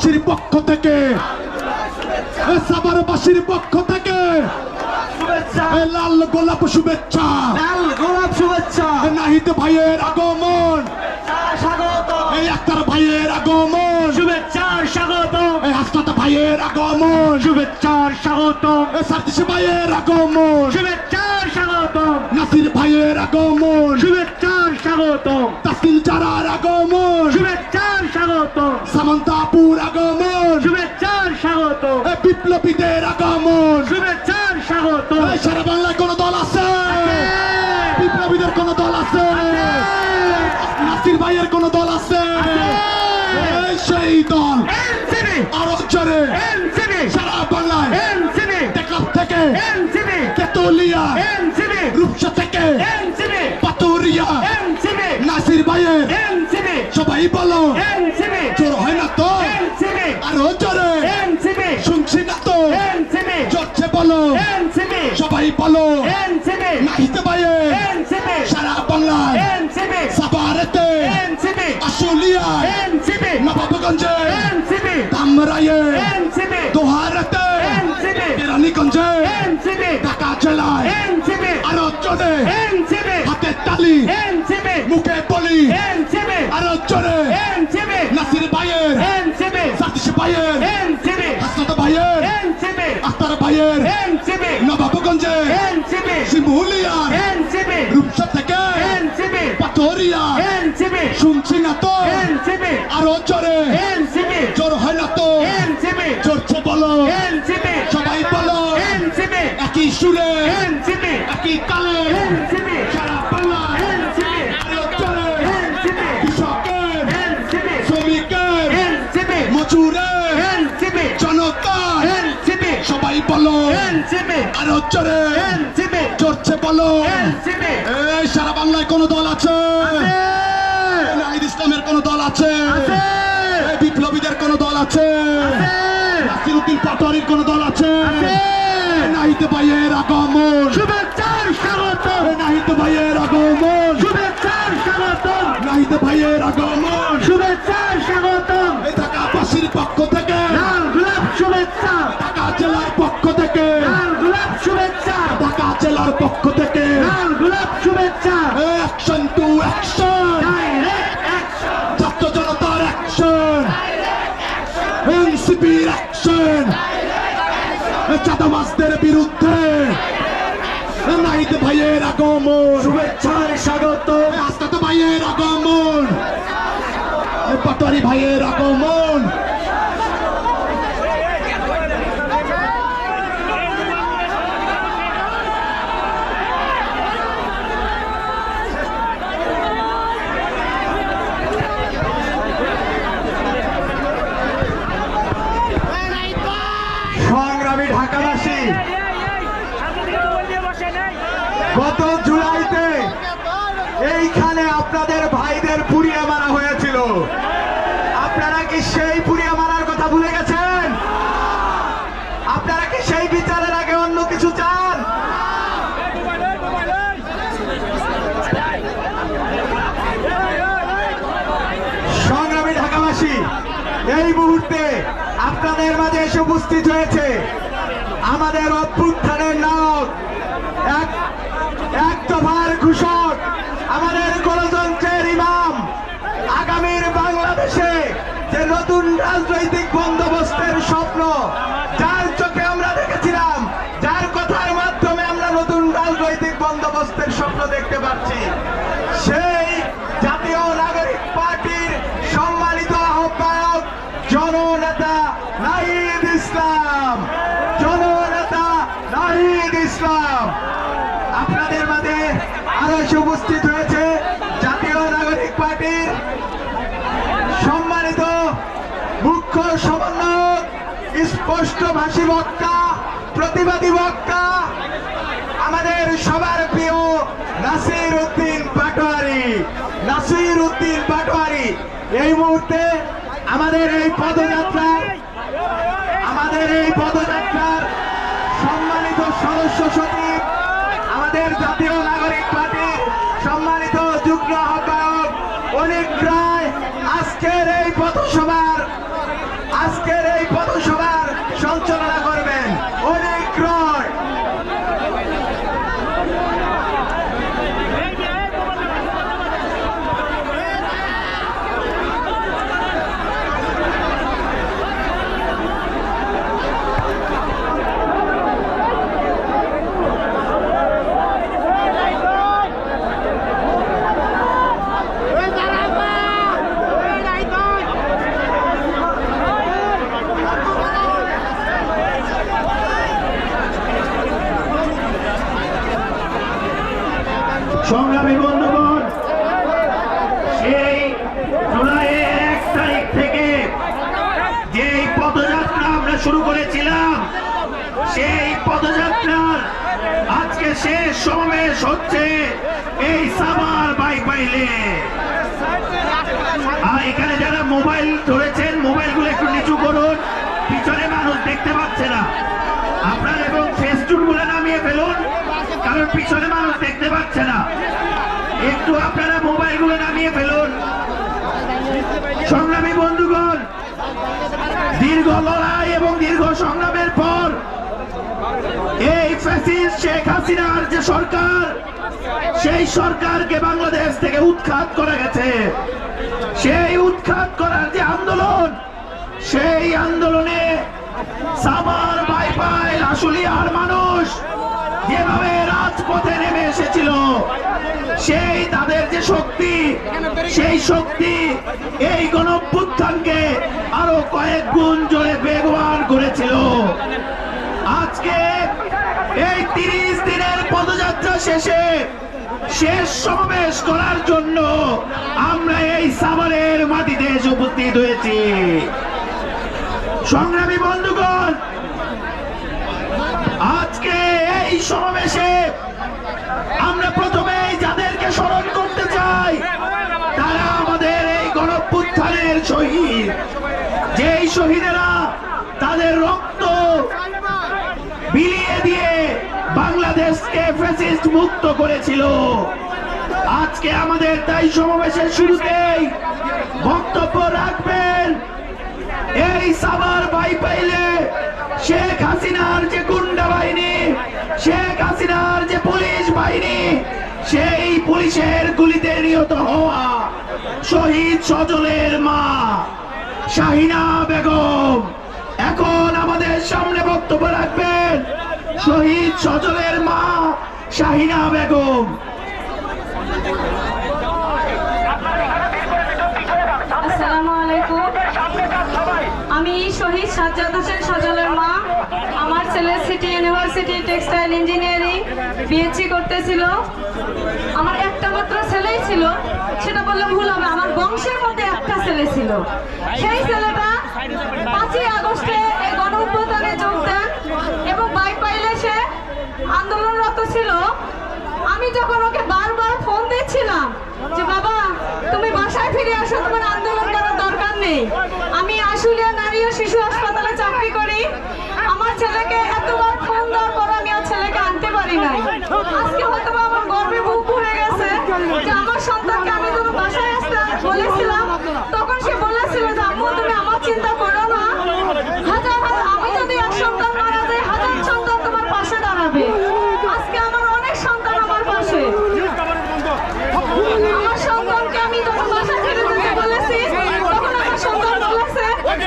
সাভারবাসীর পক্ষ থেকে। সাভারবাসীর পক্ষ থেকে। শুভেচ্ছা। লাল গোলাপ শুভেচ্ছা। লাল গোলাপ শুভেচ্ছা। নাহিদ ভাইয়ের আগমন। স্বাগত। এই আক্তার ভাইয়ের আগমন। শুভেচ্ছা স্বাগত। এই হাসনাত ভাইয়ের আগমন। শুভেচ্ছার স্বাগত এ সার্জিস ভাইয়ের আগমন। শুভেচ্ছার স্বাগত নাসির ভাইয়ের আগমন। শুভেচ্ছার স্বাগত তাসিল জারার আগমন। শুভেচ্ছার স্বাগত সামন্তাপুর আগমন। শুভেচ্ছার স্বাগত এ বিপ্লবীদের আগমন। শুভেচ্ছার স্বাগত সারা বাংলায় কোন দল আছে বিপ্লবীদের কোন দল আছে নাসির ভাইয়ের কোন দল আছে এই সেই দল এনসিবি আরও জোরে এনসিবি সারা বাংলায় এনসিবি টেকনাফ থেকে এনসিবি। তেতুলিয়া এনসিবি। রূপসা থেকে। এনসিবি। পাতুরিয়া। এনসিবি। নাসির ভাইয়ের। এনসিবি। সবাই বলো। এনসিবি। জোর হয় না তো? এনসিবি। আরও জোরে। এনসিবি। শুনছি না তো? এনসিবি। জোরছে বলো। এনসিবি। সবাই বলো। এনসিবি। নাহিতে ভাইয়ের। এনসিবি। সারা বাংলায় এনসিবি। সাভারেতে। এনসিবি। আশুলিয়ায়। এনসিবি। নবাবগঞ্জে। এনসিবি। ধামরাইয়ে এনসিবি। দোহারেতে। এনসিপি। এনসিবি ঢাকা জেলায় আরও জোরে এনসিবি হাতে তালি এনসিপি। মুখে বলি এনসিপি। আরও জোরে এনসিবি নাসির ভাইয়ের এনসিপি। সাতিশ ভাইয়ের এনসিবি হাসনাত ভাইয়ের এনসিবি আখতার ভাইয়ের নবাবগঞ্জের শিমুলিয়ার রূপসা থেকে পাথরিয়া শুনছি না তো আরও জোরে জোর হয় না তো জোরছে বলো সবাই বলো একই সুরে একই তালে এনসিবি সারা বাংলায় এনসিবি আরও জোরে এনসিবি কৃষকের এনসিবি শ্রমিকের এনসিবি মজুরের এনসিবি জনতার এনসিবি সবাই বলো। আরও জোরে। জোরছে বলো। সারা বাংলায় কোন দল আছে? নাহিদ ইসলামের কোন দল আছে? বিপ্লবীদের কোন দল আছে? নাসিরুদ্দিন পাটোয়ারির কোন দল আছে? নাহিদ ভাইয়ের আগমন। শুভেচ্ছার স্বাগত নাহিদ ভাইয়ের আগমন। শুভেচ্ছার স্বাগত নাহিদ ভাইয়ের আগমন। শুভেচ্ছার স্বাগত ঢাকাবাসীর পক্ষ থেকে। লাল গোলাপ শুভেচ্ছা। পক্ষ থেকে। গোলাপ শুভেচ্ছা। ঢাকা জেলার পক্ষ থেকে। গোলাপ শুভেচ্ছা। অ্যাকশন টু অ্যাকশন ছাত্র জনতার অ্যাকশন এনসিপির অ্যাকশন বিরুদ্ধে। নাহিদ ভাইয়ের আগমন। শুভেচ্ছার স্বাগত। আস্তাত ভাইয়ের আগমন। পাটোয়ারি ভাইয়ের আগমন সংগ্রামী ঢাকাবাসী গত জুলাইতে এইখানে আপনাদের ভাইদের পুড়িয়ে মারা হয়েছিল আপনারা কি সেই পুড়িয়ে মারার কথা ভুলে গেছেন আপনারা কি সেই বিচারের আগে অন্য কিছু চান সংগ্রামী ঢাকাবাসী এই মুহূর্তে আপনাদের মাঝে এসে উপস্থিত হয়েছে আমাদের অভ্যুত্থানের নায়ক, এক এক দফার ঘোষক, আমাদের গণতন্ত্রের ইমাম, আগামীর বাংলাদেশে যে নতুন রাজনৈতিক বন্দোবস্তের স্বপ্ন, যার চোখে আমরা দেখেছিলাম, যার কথার মাধ্যমে আমরা নতুন রাজনৈতিক বন্দোবস্তের স্বপ্ন দেখতে পাচ্ছি সেই জাতীয় নাগরিক পার্টির সম্মানিত আহ্বায়ক জননেতা নাহিদ ইসলাম জননেতা নাহিদ ইসলাম আপনাদের মাঝে আরও এসে উপস্থিত হয়েছে জাতীয় নাগরিক পার্টির সম্মানিত মুখ্য সমন্বয়ক, স্পষ্ট ভাষী বক্তা, প্রতিবাদী বক্তা, আমাদের সবার প্রিয় নাসির উদ্দিন পাটোয়ারি। নাসির উদ্দিন পাটোয়ারি, এই মুহূর্তে আমাদের এই পদযাত্রার, আমাদের এই পদযাত্রার সম্মানিত সদস্য সচিব আমাদের জাতীয় নাগরিক পার্টির সম্মানিত যুগ্ম আহ্বায়ক অনেক রায় আজকের এই পথসভার আজকের এই পথসভার আজকে শুরু করেছিলাম, সেই পদযাত্রার আজকে শেষ সমাবেশ হচ্ছে এই সামার সাবার বাইপাইলে আর এখানে যারা মোবাইল ধরেছেন, মোবাইলগুলো একটু নিচু করুন, পিছনে মানুষ দেখতে পাচ্ছে না। আপনার এবং ফেস্টুনগুলো নামিয়ে ফেলুন, কারণ পিছনে মানুষ দেখতে পাচ্ছে না। একটু আপনারা মোবাইলগুলো নামিয়ে ফেলুন। সংগ্রামী বন্ধুগণ দীর্ঘ লড়াই এবং দীর্ঘ সংগ্রামের পর এই ফ্যাসিস্ট শেখ হাসিনার যে সরকার, সেই সরকারকে বাংলাদেশ থেকে উৎখাত করা গেছে। সেই উৎখাত করার যে আন্দোলন, সেই আন্দোলনে বাইপাই আশুলিয়ার মানুষ যেভাবে রাজপথে নেমে এসেছিল, সেই তাদের যে শক্তি, সেই শক্তি এই গণপুত্থানকে আরও কয়েক গুণ জোরে বেগবান করেছিল। আজকে এই তিরিশ দিনের পদযাত্রা শেষে শেষ সমাবেশ করার জন্য আমরা এই সাভারের মাটিতে উপস্থিত হয়েছি। সংগ্রামী বন্ধুগণ আজকে এই সমাবেশে আমরা প্রথমেই যাদেরকে স্মরণ করতে চাই, তারা আমাদের এই গণপুত্থানের শহীদ। যেই শহীদেরা তাদের রক্ত বিলিয়ে দিয়ে বাংলাদেশকে ফ্যাসিস্ট মুক্ত করেছিল। আজকে আমাদের তাই সমাবেশের শুরুতেই বক্তব্য রাখবেন এই সাবার ভাই পাইলে শেখ হাসিনার যে গুন্ডা বাহিনী, শেখ হাসিনার যে পুলিশ বাহিনী, সেই পুলিশের গুলিতে নিহত হওয়া শহীদ সজলের মা শাহিনা বেগম। এখন আমাদের সামনে বক্তব্য রাখবেন শহীদ সজলের মা শাহিনা বেগম আসসালামু আলাইকুম আমি শহীদ সাজ্জাদ হোসেন সজলের মা। আমার ছেলে city university textile engineering BSc করতেছিল। আমার একটা মাত্র ছেলেই ছিল। সেটা বললে ভুল হবে। আমার বংশের মধ্যে একটা ছেলে ছিল। সেই ছেলেটা পাঁচই আগস্টে এই গণ অভ্যুত্থানে যোগ দেন এবং বাইক পাইলে সে আন্দোলনরত ছিল। আমি যখন ওকে বারবার ফোন দিচ্ছিলাম যে, বাবা, তুমি বাসায় ফিরে আসো। তোমার আন্দোলন করার দরকার নেই। আমি করি, আমার ছেলেকে এতবার ফোন দেওয়ার পর আমি আর ছেলেকে আনতে পারি নাই। আজকে হয়তো আমার গর্বে বুক ভরে গেছে যে আমার সন্তানকে আমি বাসায় আসতে বলেছিলাম, তখন সে বলেছিল যে, আম্মু, তুমি আমার চিন্তা করো না হাজার হাজার আমি যদি এক সন্তান মারা যাই হাজার সন্তান তোমার পাশে দাঁড়াবে আজকে আমার অনেক সন্তান আমার পাশে আমার সন্তানকে আমি যখন বাসা ছেড়ে যেতে বলেছি তখন আমার সন্তান বলেছে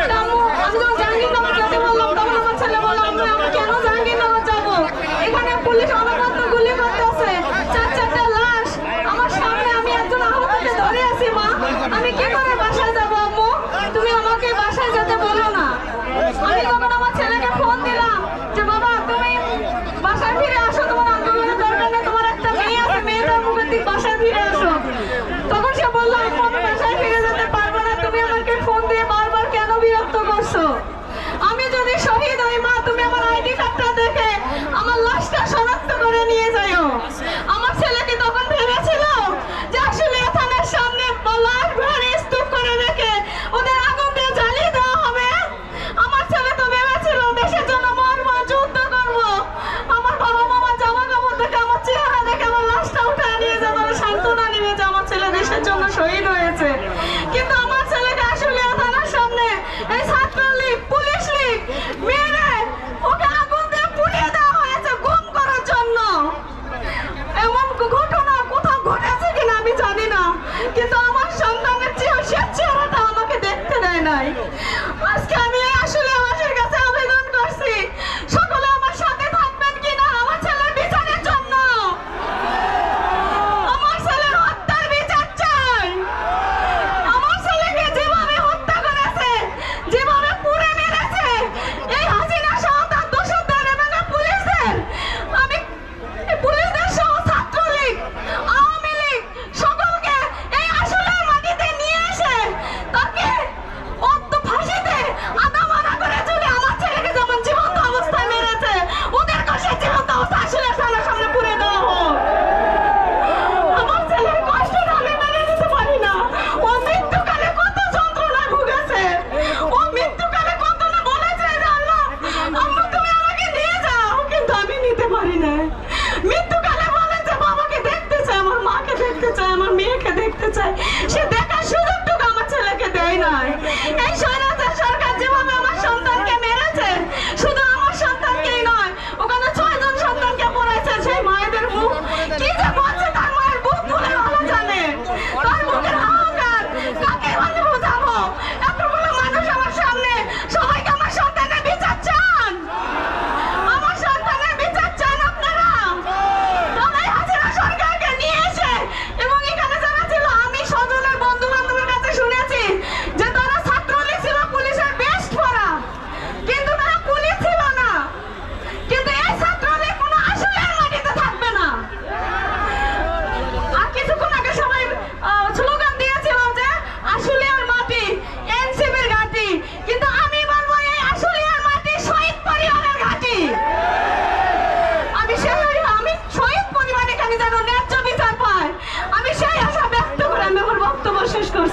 যে, আম্মু আমি যখন জাহাঙ্গীরনগর যেতে বললাম তখন আমার ছেলে বলল আম্মু আমি কেন জাহাঙ্গীরনগর যাব এখানে পুলিশ অনবরত গুলি করতেছে চার চারটা লাশ আমার সামনে আমি একজন আহতকে ধরে আছি মা আমি কি করে বাসায় যাব আম্মু তুমি আমাকে বাসায় যেতে বলো না আমি তখন আমার ছেলেকে ফোন দিলাম যে বাবা তুমি বাসায় ফিরে আসো তোমার আন্দোলনের দরকার নেই তোমার একটা মেয়ে আছে মেয়েটার মুখের দিক বাসায় ফিরে আসো তখন সে বলল আমি কোনো বাসায় ফিরে যেতে পারব না তুমি আমাকে ফোন দিয়ে বারবার কেন বিরক্ত করছ আমি যদি শহীদ হই মা কার্ডটা দেখে আমার লাশটা শনাক্ত করে নিয়ে যাও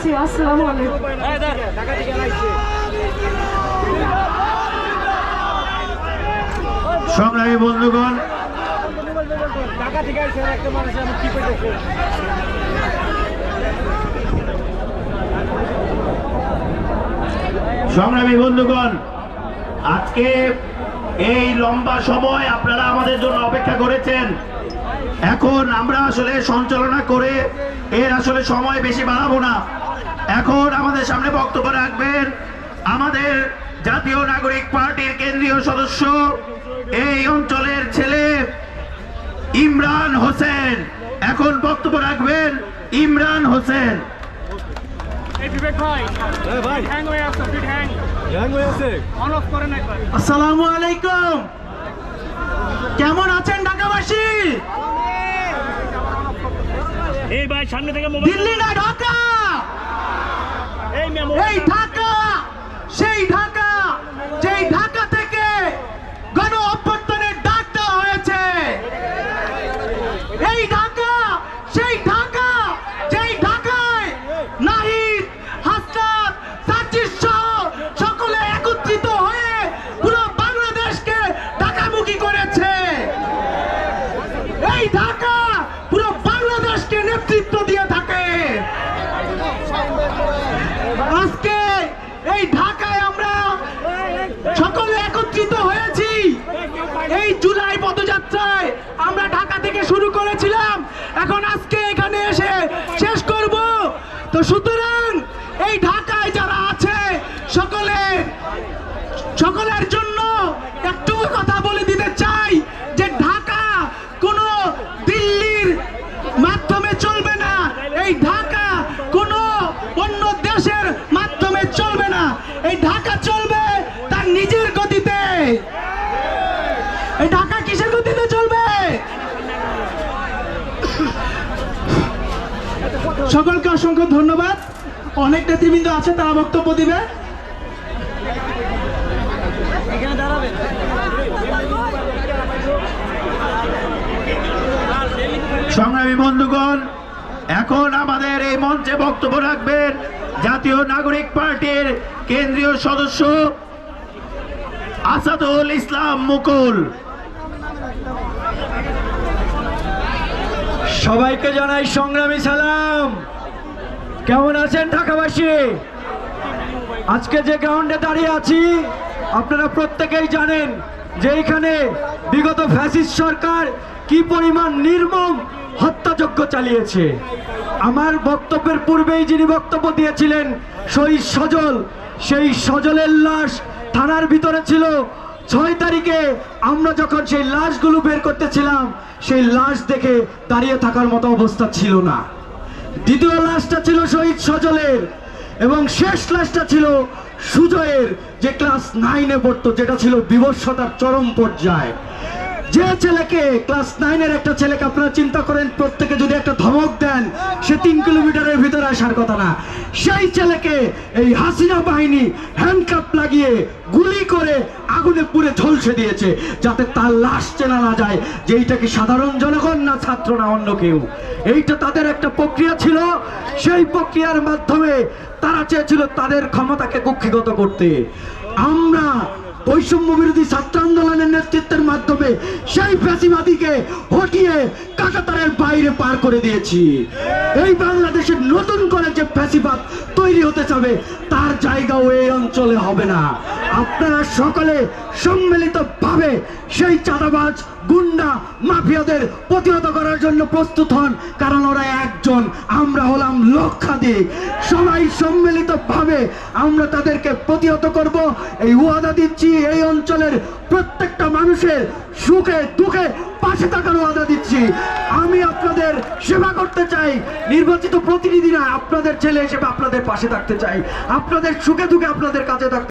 রাখছি আসসালামু আলাইকুম। সবাই বন্ধুগণ, সংগ্রামী বন্ধুগণ, আজকে এই লম্বা সময় আপনারা আমাদের জন্য অপেক্ষা করেছেন। এখন আমরা আসলে সঞ্চালনা করে এর আসলে সময় বেশি বাড়াবো না। এখন আমাদের সামনে বক্তব্য রাখবেন আমাদের জাতীয় নাগরিক পার্টির কেন্দ্রীয় সদস্য এই অঞ্চলের ছেলে ইমরান হোসেন। এখন বক্তব্য রাখবেন ইমরান হোসেন। এই বিবেক ভাই হ্যাং হয়ে আছে ফিট হ্যাং অন অফ করেন একবার আসসালামু আলাইকুম। কেমন আছেন ঢাকাবাসী? এই ভাই সামনে থেকে দিল্লি না ঢাকা? এই মেমো এই ঢাকা সেই ঢাকা যেই ঢাকা থেকে গণ অভ্যর্থনের ডাক দেওয়া হয়েছে এই ঢাকা সেই ঢাকা যেই ঢাকায় নাহিদ হাসনাত সাজিদ সহ সকলে একত্রিত হয়ে পুরো বাংলাদেশকে ঢাকামুখী করেছে এই ঢাকা পুরো বাংলাদেশকে নেতৃত্ব দিয়ে থাকে আজকে এই ঢাকায় আমরা সকলে একত্রিত হয়েছি এই জুলাই পদযাত্রায় আমরা ঢাকা থেকে শুরু করেছিলাম এখন আজকে এখানে এসে শেষ করব তো সুতরাং এই ঢাকায় যারা আছে সকলে সকলের জন্য একটু কথা বলে দিতে চাই যে ঢাকা কোনো দিল্লির মাধ্যমে চলবে না এই ঢাকা কোনো অন্য দেশের মাধ্যমে চলবে না এই ঢাকা চলবে তার নিজের গতিতে। এই ঢাকা কিসের গতিতে চলবে? সকলকে অসংখ্য ধন্যবাদ। অনেক নেতৃবৃন্দ আছে তারা বক্তব্য দিবে। সংগ্রামী বন্ধুগণ এখন আমাদের এই মঞ্চে বক্তব্য রাখবেন জাতীয় নাগরিক পার্টির কেন্দ্রীয় সদস্য আসাদুল ইসলাম মুকুল। সবাইকে জানাই সংগ্রামী সালাম। কেমন আছেন ঢাকাবাসী? আজকে যে গ্রাউন্ডে দাঁড়িয়ে আছি, আপনারা প্রত্যেকেই জানেন যে এইখানে বিগত ফ্যাসিস্ট সরকার কি পরিমাণ নির্মম হত্যাযজ্ঞ চালিয়েছে। আমার বক্তব্যের পূর্বেই যিনি বক্তব্য দিয়েছিলেন শহীদ সজল, সেই সজলের লাশ থানার ভিতরে ছিল। ছয় তারিখে আমরা যখন সেই লাশগুলো বের করতেছিলাম, সেই লাশ দেখে দাঁড়িয়ে থাকার মতো অবস্থা ছিল না। দ্বিতীয় লাশটা ছিল শহীদ সজলের এবং শেষ লাশটা ছিল সুজয়ের, যে ক্লাস নাইনে পড়তো, যেটা ছিল বিবস্বতার চরম পর্যায়ে। যে ছেলেকে ক্লাস নাইনের একটা ছেলেকে আপনারা চিন্তা করেন, প্রত্যেকে যদি একটা ধমক দেন, সে তিন কিলোমিটারের ভিতরে আসার কথা না। সেই ছেলেকে এই হাসিনা বাহিনী হ্যান্ডকাপ লাগিয়ে গুলি করে আগুনে পুড়ে ঝলসে দিয়েছে, যাতে তার লাশ চেনা না যায় যে এইটা কি সাধারণ জনগণ না ছাত্র না অন্য কেউ। এইটা তাদের একটা প্রক্রিয়া ছিল। সেই প্রক্রিয়ার মাধ্যমে তারা চেয়েছিল তাদের ক্ষমতাকে কুক্ষিগত করতে। আমরা বৈষম্য বিরোধী ছাত্র আন্দোলনের নেতৃত্বের মাধ্যমে সেই ফ্যাসিবাদীকে হটিয়ে কাকাতারের বাইরে পার করে দিয়েছি। এই বাংলাদেশের নতুন করে যে ফ্যাসিবাদ তৈরি হতে চাবে তার জায়গাও এই অঞ্চলে হবে না। আপনারা সকলে সম্মিলিতভাবে সেই চাঁদাবাজ, গুন্ডা, মাফিয়াদের প্রতিহত করার জন্য প্রস্তুত হন, কারণ ওরা একজন। আমরা হলাম লক্ষাধিক। সবাই সম্মিলিতভাবে আমরা তাদেরকে প্রতিহত করব। এই ওয়াদা দিচ্ছি এই অঞ্চলের প্রত্যেকটা মানুষের সুখে দুঃখে পাশে থাকার ওয়াদা দিচ্ছি। আমি আপনাদের সেবা করতে চাই। নির্বাচিত প্রতিনিধি না আপনাদের ছেলে হিসেবে আপনাদের পাশে থাকতে চাই। আপনাদের সুখে দুঃখে আপনাদের কাছে থাকতে